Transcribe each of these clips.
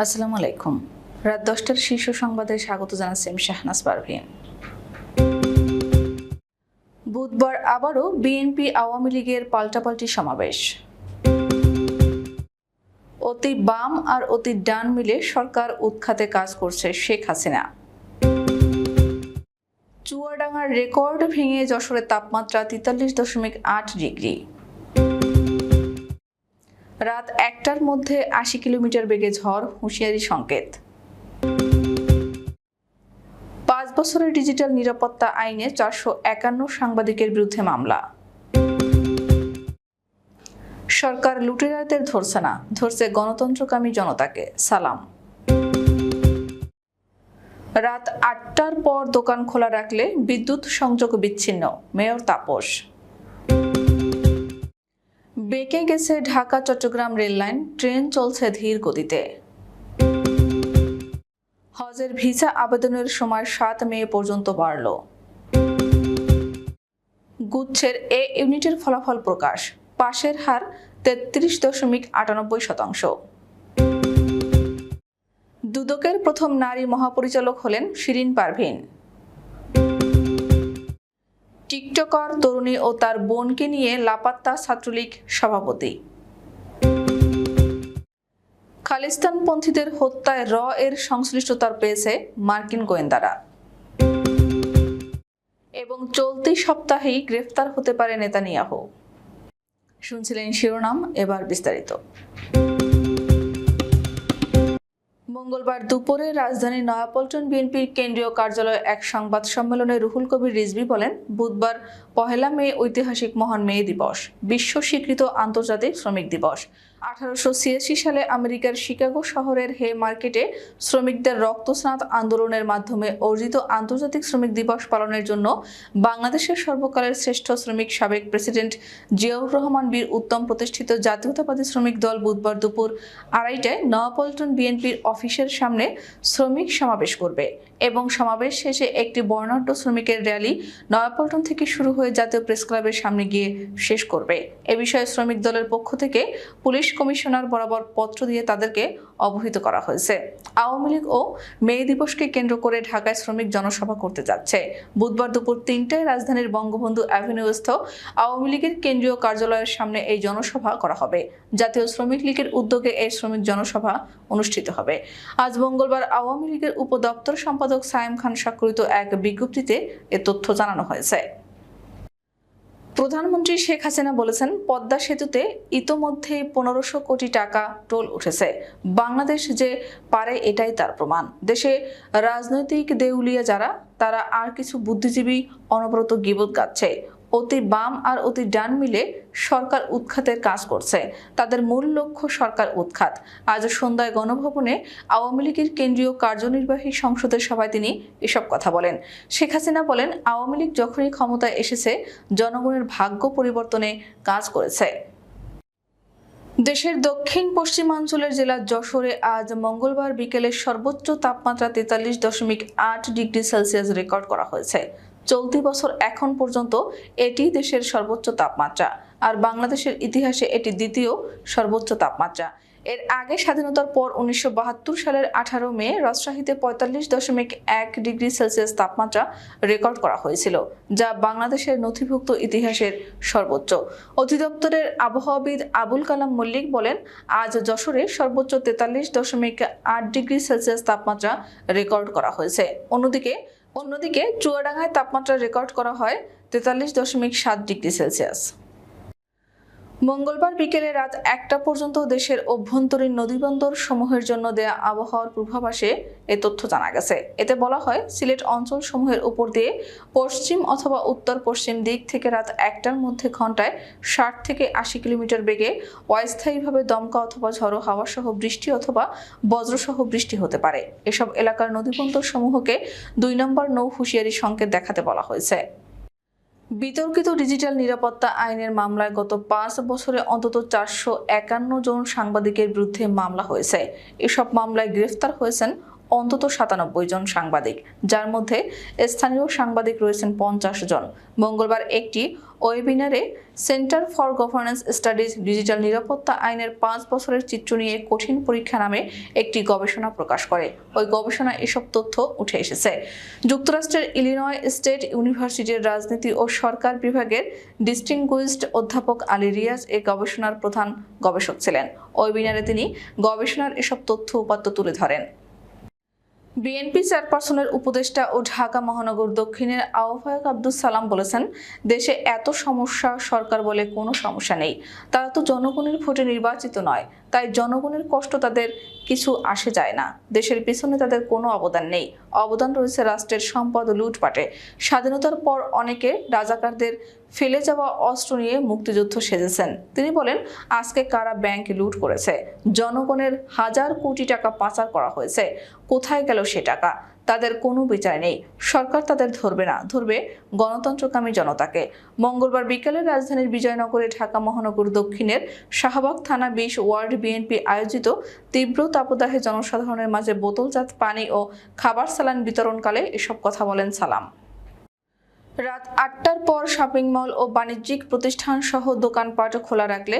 আসসালামু আলাইকুম। রাত দশটার শীর্ষ সংবাদে স্বাগত জানাচ্ছি আমি শাহনাজ পারভিন। বুধবার আবারও বিএনপি আওয়ামী লীগের পাল্টাপাল্টি সমাবেশ। অতি বাম আর অতি ডান মিলে সরকার উৎখাতে কাজ করছে শেখ হাসিনা। চুয়াডাঙ্গার রেকর্ড ভেঙে যশোরের তাপমাত্রা তেতাল্লিশ দশমিক আট ডিগ্রি। রাত একটার মধ্যে আশি কিলোমিটার বেগে ঝড়, হুঁশিয়ারি সংকেত। পাঁচ বছরের ডিজিটাল নিরাপত্তা আইনে চারশো একান্ন সাংবাদিকের বিরুদ্ধে মামলা। সরকার লুটেরাদের ধরছে না, ধরছে গণতন্ত্রকামী জনতাকে। সালাম। রাত আটটার পর দোকান খোলা রাখলে বিদ্যুৎ সংযোগ বিচ্ছিন্ন, মেয়র তাপস। বেঁকে গেছে ঢাকা, চট্টগ্রাম রেললাইন ট্রেন চলছে ধীর গতিতে। হজের ভিসা আবেদনের সময় সাত মে পর্যন্ত বাড়ল। গুচ্ছের এ ইউনিটের ফলাফল প্রকাশ। পাশের হার তেত্রিশ দশমিক আটানব্বই শতাংশ। দুদকের প্রথম নারী মহাপরিচালক হলেন শিরিন পারভিন। টিকটকার তরুণী ও তার বোনকে নিয়ে লাপাত্তা ছাত্রলীগ সভাপতি। খালিস্তানপন্থীদের হত্যায় র এর সংশ্লিষ্টতার পেয়েছে মার্কিন গোয়েন্দারা। এবং চলতি সপ্তাহেই গ্রেফতার হতে পারে নেতানিয়াহু। শুনছিলেন শিরোনাম, এবার বিস্তারিত। মঙ্গলবার দুপুরে রাজধানীর নয়াপল্টন বিএনপির কেন্দ্রীয় কার্যালয়ে এক সংবাদ সম্মেলনে রুহুল কবির রিজভি বলেন, বুধবার পহেলা মে ঐতিহাসিক মহান মে দিবস, বিশ্ব স্বীকৃত আন্তর্জাতিক শ্রমিক দিবস। আঠারোশো ছিয়াশি সালে আমেরিকার শিকাগো শহরের হে মার্কেটে শ্রমিকদের রক্তস্নাত আন্দোলনের মাধ্যমে অর্জিত আন্তর্জাতিক শ্রমিক দিবস পালনের জন্য বাংলাদেশের সর্বকালের শ্রেষ্ঠ শ্রমিক সাবেক প্রেসিডেন্ট জিয়াউর রহমান বীর উত্তম প্রতিষ্ঠিত জাতীয়তাবাদী শ্রমিক দল বুধবার দুপুর আড়াইটায় নয়াপল্টন বিএনপির অফিসের সামনে শ্রমিক সমাবেশ করবে। এবং সমাবেশ শেষে একটি বর্ণাঢ্য শ্রমিকের র্যালি নয়াপল্টন থেকে শুরু হয়ে জাতীয় প্রেস ক্লাবের সামনে গিয়ে শেষ করবে। এ বিষয়ে শ্রমিক দলের পক্ষ থেকে পুলিশ কমিশনার বরাবর পত্র দিয়ে তাদেরকে অবহিত করা হয়েছে। আওয়ামী লীগ ও মে দিবসকে কেন্দ্র করে ঢাকায় শ্রমিক জনসভা করতে যাচ্ছে। বুধবার দুপুর তিনটায় রাজধানীর বঙ্গবন্ধু অ্যাভিনিউস্থ আওয়ামী লীগের কেন্দ্রীয় কার্যালয়ের সামনে এই জনসভা করা হবে। জাতীয় শ্রমিক লীগের উদ্যোগে এই শ্রমিক জনসভা অনুষ্ঠিত হবে। আজ মঙ্গলবার আওয়ামী লীগের উপদপ্তর সম্পাদক সায়েম খান স্বাক্ষরিত এক বিজ্ঞপ্তিতে এ তথ্য জানানো হয়েছে। প্রধানমন্ত্রী শেখ হাসিনা বলেছেন, পদ্মা সেতুতে ইতোমধ্যে পনেরোশো কোটি টাকা টোল উঠেছে। বাংলাদেশ যে পারে এটাই তার প্রমাণ। দেশে রাজনৈতিক দেউলিয়া যারা, তারা আর কিছু বুদ্ধিজীবী অনবরত গিবত গাচ্ছে। অতি বাম আর অতি ডান মিলে সরকার উৎখাতের কাজ করছে। তাদের মূল লক্ষ্য সরকার উৎখাত। আজ সন্ধ্যায় গণভবনে আওয়ামী লীগের কেন্দ্রীয় কার্যনির্বাহী সংসদের সভায় তিনি এসব কথা বলেন। শেখ হাসিনা বলেন, আওয়ামী লীগ যখনই ক্ষমতায় এসেছে, জনগণের ভাগ্য পরিবর্তনে কাজ করেছে। দেশের দক্ষিণ পশ্চিমাঞ্চলের জেলা যশোরে আজ মঙ্গলবার বিকেলে সর্বোচ্চ তাপমাত্রা তেতাল্লিশ দশমিক আট ডিগ্রি সেলসিয়াস রেকর্ড করা হয়েছে। চলতি বছর এখন পর্যন্ত এটি দেশের সর্বোচ্চ তাপমাত্রা। আর বাংলাদেশের ইতিহাসে এটি দ্বিতীয় সর্বোচ্চ তাপমাত্রা। এর আগে স্বাধীনতার পর উনিশশো বাহাত্তর সালের আঠারো মে রাজশাহীতে পঁয়তাল্লিশ দশমিক এক ডিগ্রি সেলসিয়াস তাপমাত্রা রেকর্ড করা হয়েছিল, যা বাংলাদেশের নথিভুক্ত ইতিহাসের সর্বোচ্চ। অধিদপ্তরের আবহাওয়াবিদ আবুল কালাম মল্লিক বলেন, আজ যশোরে সর্বোচ্চ তেতাল্লিশ দশমিক আট ডিগ্রি সেলসিয়াস তাপমাত্রা রেকর্ড করা হয়েছে। অন্যদিকে অন্যদিকে চুয়াডাঙ্গায় তাপমাত্রা রেকর্ড করা হয় তেতাল্লিশ দশমিক সাত ডিগ্রি সেলসিয়াস। মঙ্গলবার বিকেলে রাত একটা পর্যন্ত দেশের অভ্যন্তরীণ নদীবন্দর সমূহের জন্য দেয়া আবহাওয়ার পূর্বাভাসে এ তথ্য জানা গেছে। এতে বলা হয়, সিলেট অঞ্চল সমূহের উপর দিয়ে পশ্চিম অথবা উত্তর পশ্চিম দিক থেকে রাত একটার মধ্যে ঘন্টায় ষাট থেকে আশি কিলোমিটার বেগে অস্থায়ীভাবে দমকা অথবা ঝড়ো হাওয়া সহ বৃষ্টি অথবা বজ্রসহ বৃষ্টি হতে পারে। এসব এলাকার নদীবন্দর সমূহকে দুই নম্বর নৌ হুঁশিয়ারি সংকেত দেখাতে বলা হয়েছে। বিতর্কিত ডিজিটাল নিরাপত্তা আইনের মামলায় গত পাঁচ বছরে অন্তত চারশো একান্ন জন সাংবাদিকের বিরুদ্ধে মামলা হয়েছে। এসব মামলায় গ্রেফতার হয়েছেন অন্তত সাতানব্বই জন সাংবাদিক, যার মধ্যে স্থানীয় সাংবাদিক রয়েছেন পঞ্চাশ জন। মঙ্গলবার একটি ওয়েবিনারে centre for governance studies digital নিরাপত্তা আইনের পাঁচ বছরের চিত্র নিয়ে কঠিন পরীক্ষা নামে একটি গবেষণা প্রকাশ করে। ওই গবেষণা এসব তথ্য উঠে এসেছে। যুক্তরাষ্ট্রের ইলিনয় স্টেট ইউনিভার্সিটির রাজনীতি ও সরকার বিভাগের ডিস্টিংগুইজড অধ্যাপক আলী রিয়াজ এ গবেষণার প্রধান গবেষক ছিলেন। ওয়েবিনারে তিনি গবেষণার এসব তথ্য উপাত্ত তুলে ধরেন। বিএনপি চেয়ারপারসনের উপদেষ্টা ও ঢাকা মহানগর দক্ষিণের আহ্বায়ক আব্দুল সালাম বলেছেন, দেশে এত সমস্যা সরকার বলে কোনো সমস্যা নেই। তারা তো জনগণের ভোটে নির্বাচিত নয়। তাই জনগণের কষ্ট তাদের কিছু আসে যায় না। দেশের পিছনে তাদের কোনো অবদান নেই। অবদান রয়েছে রাষ্ট্রের সম্পদ লুটপাটে। স্বাধীনতার পর অনেকে রাজাকারদের ফেলে যাওয়া অস্ত্র নিয়ে মুক্তিযুদ্ধ সেজেছেন। তিনি বলেন, আজকে কারা ব্যাংক লুট করেছে? জনগণের হাজার কোটি টাকা পাচার করা হয়েছে। কোথায় গেল সে টাকা? তাদের কোনো বিচার নেই। সরকার তাদের ধরবে না। ধরবে গণতন্ত্রকামী জনতাকে। মঙ্গলবার বিকেলে রাজধানীর বিজয়নগরে ঢাকা মহানগর দক্ষিণের শাহবাগ থানা বিশ ওয়ার্ড বিএনপি আয়োজিত তীব্র তাপদাহে জনসাধারণের মাঝে বোতলজাত পানি ও খাবার সালান বিতরণকালে এসব কথা বলেন সালাম। রাত আটটার পর শপিং মল ও বাণিজ্যিক প্রতিষ্ঠান সহ দোকানপাট খোলা রাখলে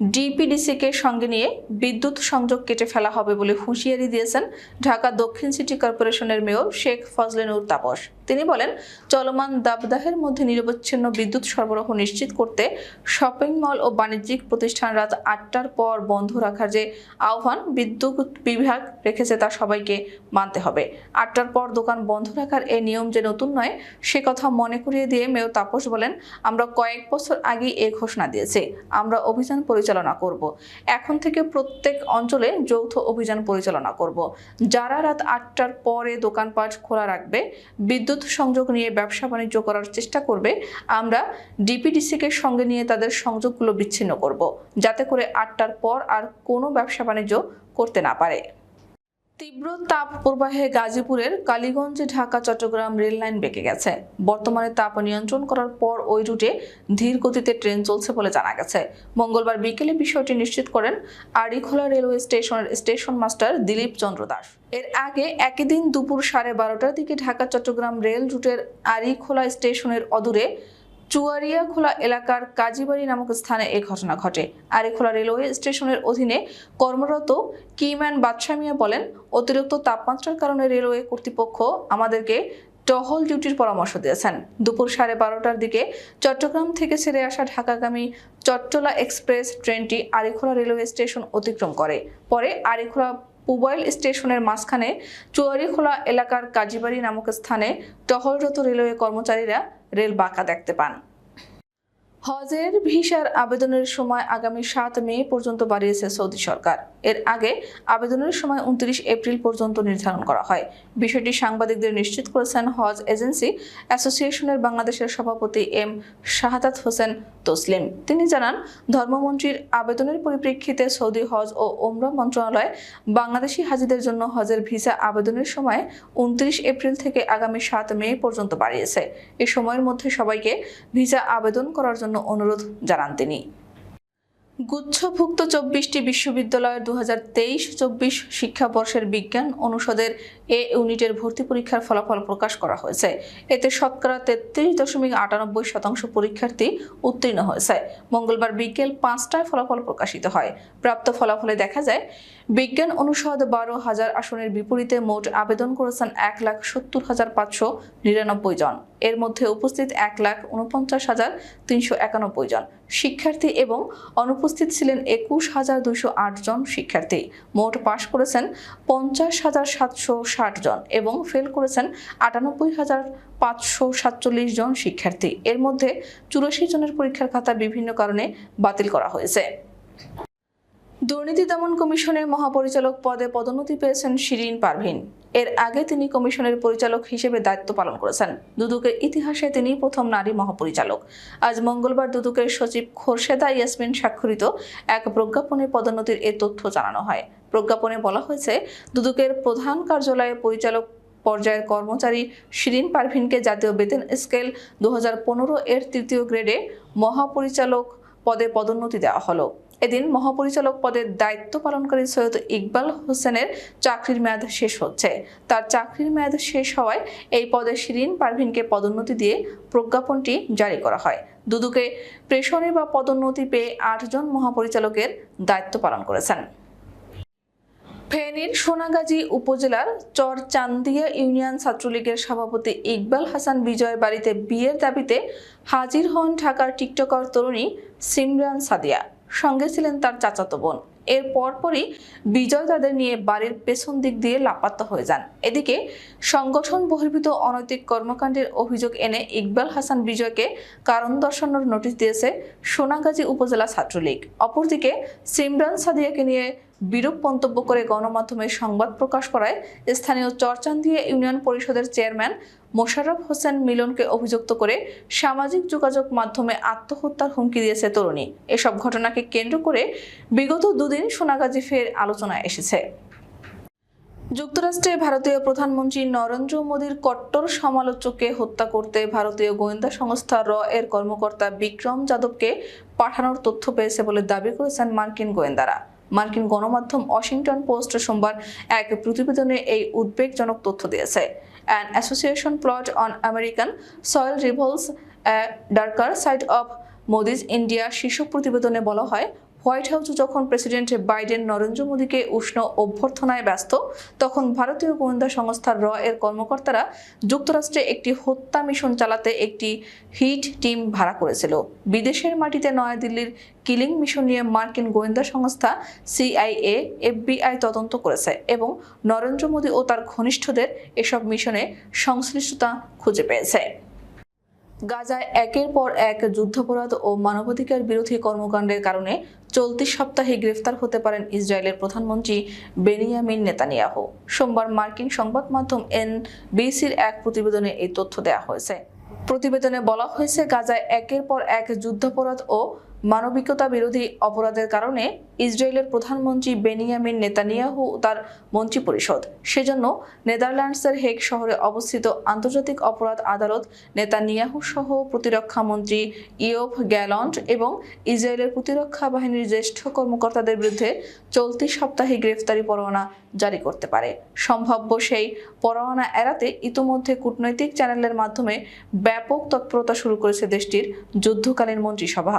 ডিপিডিসিকে সঙ্গে নিয়ে বিদ্যুৎ সংযোগ কেটে ফেলা হবে বলে হুঁশিয়ারি দিয়েছেন ঢাকা দক্ষিণ সিটি কর্পোরেশনের মেয়র শেখ ফজলেনুর তাপস। তিনি বলেন, চলমান দাবদাহের মধ্যে নিরবচ্ছিন্ন বিদ্যুৎ সরবরাহ নিশ্চিত করতে শপিং মল ও বাণিজ্যিক প্রতিষ্ঠান রাত আটটার পর বন্ধ রাখার যে আহ্বান বিদ্যুৎ বিভাগ রেখেছে তা সবাইকে মানতে হবে। আটটার পর দোকান বন্ধ রাখার এই নিয়ম যে নতুন নয়, সে কথা মনে করিয়ে দিয়ে মেয়র তাপস বলেন, আমরা কয়েক বছর আগেই এ ঘোষণা দিয়েছি, আমরা অভিযান পরিচালনা করব। এখন থেকে প্রত্যেক অঞ্চলে যৌথ অভিযান পরিচালনা করব। যারা রাত আটটার পরে দোকানপাট খোলা রাখবে, বিদ্যুৎ সংযোগ নিয়ে ব্যবসা বাণিজ্য করার চেষ্টা করবে, আমরা ডিপিডিসিকে সঙ্গে নিয়ে তাদের সংযোগগুলো বিচ্ছিন্ন করব, যাতে করে আটটার পর আর কোনো ব্যবসা বাণিজ্য করতে না পারে। তীব্র তাপ প্রবাহে গাজীপুরের কালীগঞ্জে, ঢাকা, চট্টগ্রাম রেল লাইন বেঁকে গেছে। বর্তমানে তাপ নিয়ন্ত্রণ করার পর ওই রুটে ধীর গতিতে ট্রেন চলছে বলে জানা গেছে। মঙ্গলবার বিকেলে বিষয়টি নিশ্চিত করেন আড়িখোলা রেলওয়ে স্টেশনের স্টেশন মাস্টার দিলীপ চন্দ্র দাস। এর আগে একই দিন দুপুর সাড়ে বারোটার দিকে ঢাকা, চট্টগ্রাম রেল রুটের আড়িখোলা স্টেশনের অদূরে চুয়ারিয়াখোলা এলাকার কাজীবাড়ি নামক স্থানে এ ঘটনা ঘটে। আরিখোলা রেলওয়ে স্টেশনের অধীনে কর্মরত কিম্যান বাদশাহ মিয়া বলেন, অতিরিক্ত তাপমাত্রার কারণে রেলওয়ে কর্তৃপক্ষ আমাদেরকে টহল ডিউটির পরামর্শ দিয়েছেন। দুপুর সাড়ে বারোটার দিকে চট্টগ্রাম থেকে ছেড়ে আসা ঢাকাগামী চট্টলা এক্সপ্রেস ট্রেনটি আরিখোলা রেলওয়ে স্টেশন অতিক্রম করে। পরে আরিখোলা পুবাইল স্টেশনের মাঝখানে চুয়ারিখোলা এলাকার কাজীবাড়ি নামক স্থানে টহলরত রেলওয়ে কর্মচারীরা রেল বাঁকা দেখতে পান। হজের ভিসার আবেদনের সময় আগামী সাত মে পর্যন্ত বাড়িয়েছে সৌদি সরকার। এর আগে আবেদনের সময় উনত্রিশ এপ্রিল পর্যন্ত নির্ধারণ করা হয়। বিষয়টি সাংবাদিকদের নিশ্চিত করেছেন হজ এজেন্সি অ্যাসোসিয়েশনের বাংলাদেশের সভাপতি এম শাহাদাত হোসেন তসলিম। তিনি জানান, ধর্মমন্ত্রীর আবেদনের পরিপ্রেক্ষিতে সৌদি হজ ও ওমরা মন্ত্রণালয় বাংলাদেশি হাজিদের জন্য হজের ভিসা আবেদনের সময় উনত্রিশ এপ্রিল থেকে আগামী সাত মে পর্যন্ত বাড়িয়েছে। এ সময়ের মধ্যে সবাইকে ভিসা আবেদন করার জন্য অনুরোধ জানান তিনি। গুচ্ছভুক্ত চব্বিশটি বিশ্ববিদ্যালয়ের দু হাজার তেইশ চব্বিশ শিক্ষাবর্ষের বিজ্ঞান অনুষদের এ ইউনিটের ভর্তি পরীক্ষার ফলাফল প্রকাশ করা হয়েছে। এতে শতকরা তেত্রিশ দশমিক আটানব্বই শতাংশ পরীক্ষার্থী উত্তীর্ণ হয়েছে। মঙ্গলবার বিকেল পাঁচটায় ফলাফল প্রকাশিত হয়। প্রাপ্ত ফলাফলে দেখা যায়, বিজ্ঞান অনুষদ বারো হাজার আসনের বিপরীতে মোট আবেদন করেছেন এক লাখ সত্তর হাজার পাঁচশো নিরানব্বই জন। এর মধ্যে উপস্থিত এক লাখ উনপঞ্চাশ হাজার তিনশো একানব্বই জন। শিক্ষার্থী এবং অনুপস্থিত ছিলেন একুশ হাজার আট জন শিক্ষার্থী। মোট পাশ করেছেন পঞ্চাশ হাজার সাতশো ষাট জন এবং ফেল করেছেন আটানব্বই হাজার পাঁচশো সাতচল্লিশ জন শিক্ষার্থী। এর মধ্যে চুরাশি জনের পরীক্ষার খাতা বিভিন্ন কারণে বাতিল করা হয়েছে। দুর্নীতি দমন কমিশনের মহাপরিচালক পদে পদোন্নতি পেয়েছেন শিরিন পারভিন। এর আগে তিনি কমিশনের পরিচালক হিসেবে দায়িত্ব পালন করেছেন। দুদকের ইতিহাসে তিনি প্রথম নারী মহাপরিচালক। আজ মঙ্গলবার দুদকের সচিব খোরশেদা ইয়াসমিন স্বাক্ষরিত এক প্রজ্ঞাপনে পদোন্নতির এ তথ্য জানানো হয়। প্রজ্ঞাপনে বলা হয়েছে, দুদকের প্রধান কার্যালয়ে পরিচালক পর্যায়ের কর্মচারী শিরিন পারভিনকে জাতীয় বেতন স্কেল দু হাজার পনেরো এর তৃতীয় গ্রেডে মহাপরিচালক পদে পদোন্নতি দেওয়া হলো। এদিন মহাপরিচালক পদের দায়িত্ব পালনকারী সৈয়দ ইকবাল হোসেনের চাকরির মেয়াদ শেষ হচ্ছে। তার চাকরির মেয়াদ শেষ হওয়ায় এই পদে শিরিন পারভিনকে পদোন্নতি দিয়ে প্রজ্ঞাপনটি জারি করা হয়। দুদুকে প্রেষণে বা পদোন্নতি পেয়ে আটজন মহাপরিচালকের দায়িত্ব পালন করেছেন। ফেনীর সোনাগাজী উপজেলার চরচান্দিয়া ইউনিয়ন ছাত্রলীগের সভাপতি ইকবাল হাসান বিজয় বাড়িতে বিয়ের দাবিতে হাজির হন ঢাকার টিকটকার তরুণী সিমরান সাদিয়া। সঙ্গে ছিলেন তার চাচাতো বোন। এর পরপরই বিজয় তাদের নিয়ে বাড়ির পেছন দিক দিয়ে লাপাত্তা হয়ে যান। এদিকে সংগঠন বহির্ভূত অনৈতিক কর্মকাণ্ডের অভিযোগ এনে ইকবাল হাসান বিজয়কে কারণ দর্শানোর নোটিশ দিয়েছে সোনাগাজী উপজেলা ছাত্রলীগ। অপরদিকে সিমরান সাদিয়াকে নিয়ে বিরূপ মন্তব্য করে গণমাধ্যমে সংবাদ প্রকাশ করায় স্থানীয় চরচান্দিয়া ইউনিয়ন পরিষদের চেয়ারম্যান মোশাররফ হোসেন মিলনকে অভিযুক্ত করে সামাজিক যোগাযোগ মাধ্যমে আত্মহত্যার হুমকি দিয়েছে তরুণী। এসব ঘটনাকে কেন্দ্র করে বিগত দুদিন সোনাগাজী ফের আলোচনায় এসেছে। যুক্তরাষ্ট্রে ভারতীয় প্রধানমন্ত্রী নরেন্দ্র মোদীর কট্টর সমালোচককে হত্যা করতে ভারতীয় গোয়েন্দা সংস্থা র এর কর্মকর্তা বিক্রম যাদবকে পাঠানোর তথ্য পেয়েছে বলে দাবি করেছেন মার্কিন গোয়েন্দারা। মার্কিন গণমাধ্যম ওয়াশিংটন পোস্ট সোমবার এক প্রতিবেদনে এই উদ্বেগজনক তথ্য দিয়েছে। An assassination plot on American soil reveals darker side of Modi's India শীর্ষক প্রতিবেদনে বলা হয়। হোয়াইট হাউস যখন প্রেসিডেন্ট বাইডেন নরেন্দ্র মোদীকে উষ্ণ অভ্যর্থনায় ব্যস্ত, তখন ভারতীয় গোয়েন্দা সংস্থার র এর কর্মকর্তারা যুক্তরাষ্ট্রে একটি হত্যা মিশন চালাতে একটি হিট টিম ভাড়া করেছিল। বিদেশের মাটিতে নয়াদিল্লির কিলিং মিশন নিয়ে মার্কিন গোয়েন্দা সংস্থা সিআইএ, এফবিআই তদন্ত করেছে এবং নরেন্দ্র মোদী ও তার ঘনিষ্ঠদের এসব মিশনে সংশ্লিষ্টতা খুঁজে পেয়েছে। গাজায় একের পর এক যুদ্ধাপরাধ ও মানবাধিকার বিরোধী কর্মকাণ্ডের কারণে চলতি সপ্তাহে গ্রেফতার হতে পারেন ইসরায়েলের প্রধানমন্ত্রী বেনিয়ামিন নেতানিয়াহু। সোমবার মার্কিন সংবাদ মাধ্যম এনবিসির এক প্রতিবেদনে এই তথ্য দেওয়া হয়েছে। প্রতিবেদনে বলা হয়েছে, গাজায় একের পর এক যুদ্ধাপরাধ ও মানবিকতা বিরোধী অপরাধের কারণে ইসরায়েলের প্রধানমন্ত্রী বেনিয়ামিন নেতানিয়াহু তার মন্ত্রিপরিষদ। সেজন্য নেদারল্যান্ডসের হেগ শহরে অবস্থিত আন্তর্জাতিক অপরাধ আদালত নেতানিয়াহু সহ প্রতিরক্ষা মন্ত্রী ইয়োভ গ্যালন্ট এবং ইসরায়েলের প্রতিরক্ষা বাহিনীর জ্যেষ্ঠ কর্মকর্তাদের বিরুদ্ধে চলতি সপ্তাহে গ্রেফতারি পরোয়ানা জারি করতে পারে। সম্ভাব্য সেই পরোয়ানা এড়াতে ইতোমধ্যে কূটনৈতিক চ্যানেলের মাধ্যমে ব্যাপক তৎপরতা শুরু করেছে দেশটির যুদ্ধকালীন মন্ত্রিসভা।